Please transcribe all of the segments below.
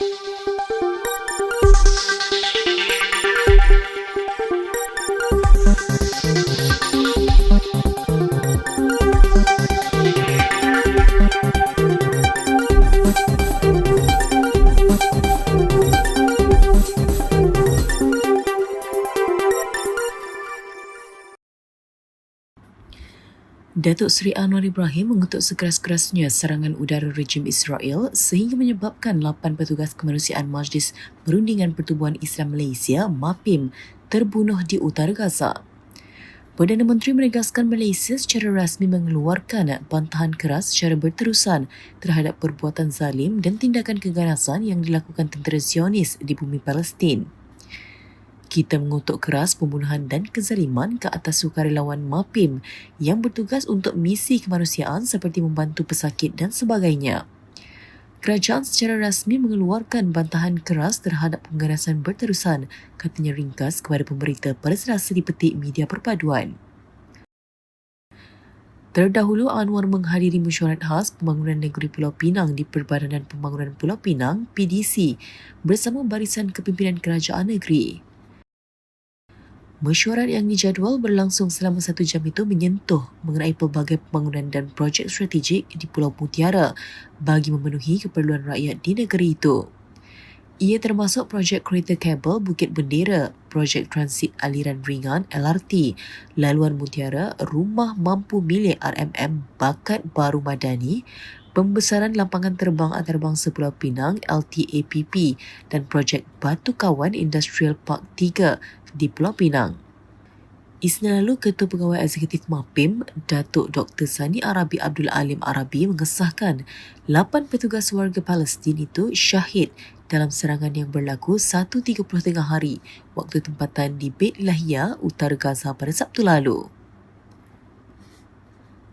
Música Datuk Seri Anwar Ibrahim mengutuk sekeras-kerasnya serangan udara rejim Israel sehingga menyebabkan 8 petugas kemanusiaan Majlis Perundingan Pertubuhan Islam Malaysia MAPIM terbunuh di utara Gaza. Perdana Menteri menegaskan Malaysia secara rasmi mengeluarkan bantahan keras secara berterusan terhadap perbuatan zalim dan tindakan keganasan yang dilakukan tentera Zionis di bumi Palestin. Kita mengutuk keras pembunuhan dan kezaliman ke atas sukarelawan MAPIM yang bertugas untuk misi kemanusiaan seperti membantu pesakit dan sebagainya. Kerajaan secara rasmi mengeluarkan bantahan keras terhadap pengganasan berterusan, katanya ringkas kepada pemberita pada selasa dipetik media perpaduan. Terdahulu Anwar menghadiri mesyuarat khas Pembangunan Negeri Pulau Pinang di Perbadanan Pembangunan Pulau Pinang PDC bersama barisan kepimpinan kerajaan negeri. Mesyuarat yang dijadual berlangsung selama satu jam itu menyentuh mengenai pelbagai pembangunan dan projek strategik di Pulau Mutiara bagi memenuhi keperluan rakyat di negeri itu. Ia termasuk projek kereta kabel Bukit Bendera, projek transit aliran ringan LRT, laluan Mutiara, rumah mampu milik RMM Bakat Baru Madani, pembesaran lampangan terbang antarabangsa Pulau Pinang LTAPP dan projek Batu Kawan Industrial Park 3 di Pulau Pinang. Isnin lalu, Ketua Pegawai Eksekutif MAPIM, Datuk Dr. Sani Arabi Abdul Alim Arabi mengesahkan 8 petugas warga Palestin itu syahid dalam serangan yang berlaku 1.30 tengah hari waktu tempatan di Beit Lahia, Utara Gaza pada Sabtu lalu.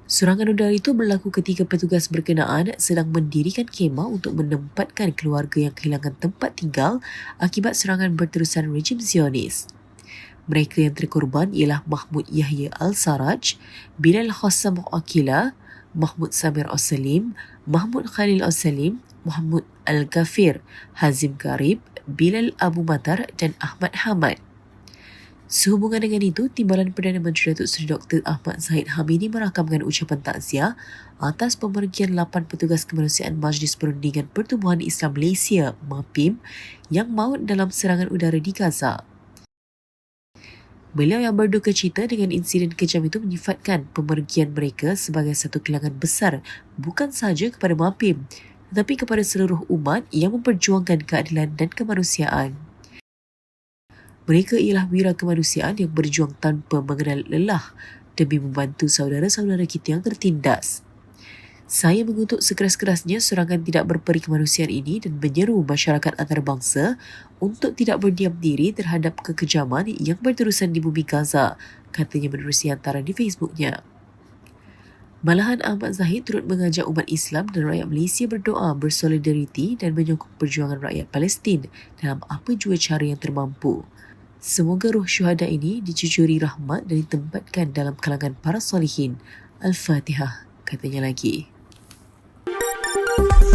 Serangan udara itu berlaku ketika petugas berkenaan sedang mendirikan kemah untuk menempatkan keluarga yang kehilangan tempat tinggal akibat serangan berterusan rejim Zionis. Mereka yang terkorban ialah Mahmud Yahya Al-Saraj, Bilal Khassam Akila, Mahmud Samir Al-Salim, Mahmud Khalil Al-Salim, Muhammad Al-Ghafir, Hazim Garib, Bilal Abu Matar dan Ahmad Hamad. Sehubungan dengan itu, Timbalan Perdana Menteri Datuk Seri Dr. Ahmad Zahid Hamidi merakamkan ucapan takziah atas pemergian 8 petugas kemanusiaan Majlis Perundingan Pertubuhan Islam Malaysia MAPIM yang maut dalam serangan udara di Gaza. Beliau yang berduka cita dengan insiden kejam itu menyifatkan pemergian mereka sebagai satu kehilangan besar bukan sahaja kepada MAPIM tetapi kepada seluruh umat yang memperjuangkan keadilan dan kemanusiaan. Mereka ialah wira kemanusiaan yang berjuang tanpa mengenal lelah demi membantu saudara-saudara kita yang tertindas. Saya mengutuk sekeras-kerasnya serangan tidak berperi kemanusiaan ini dan menyeru masyarakat antarabangsa untuk tidak berdiam diri terhadap kekejaman yang berterusan di bumi Gaza, katanya menerusi hantaran di Facebooknya. Malahan Ahmad Zahid turut mengajak umat Islam dan rakyat Malaysia berdoa bersolidariti dan menyokong perjuangan rakyat Palestin dalam apa jua cara yang termampu. Semoga roh syuhada ini dicucuri rahmat dan ditempatkan dalam kalangan para solihin. Al-Fatihah, katanya lagi. love.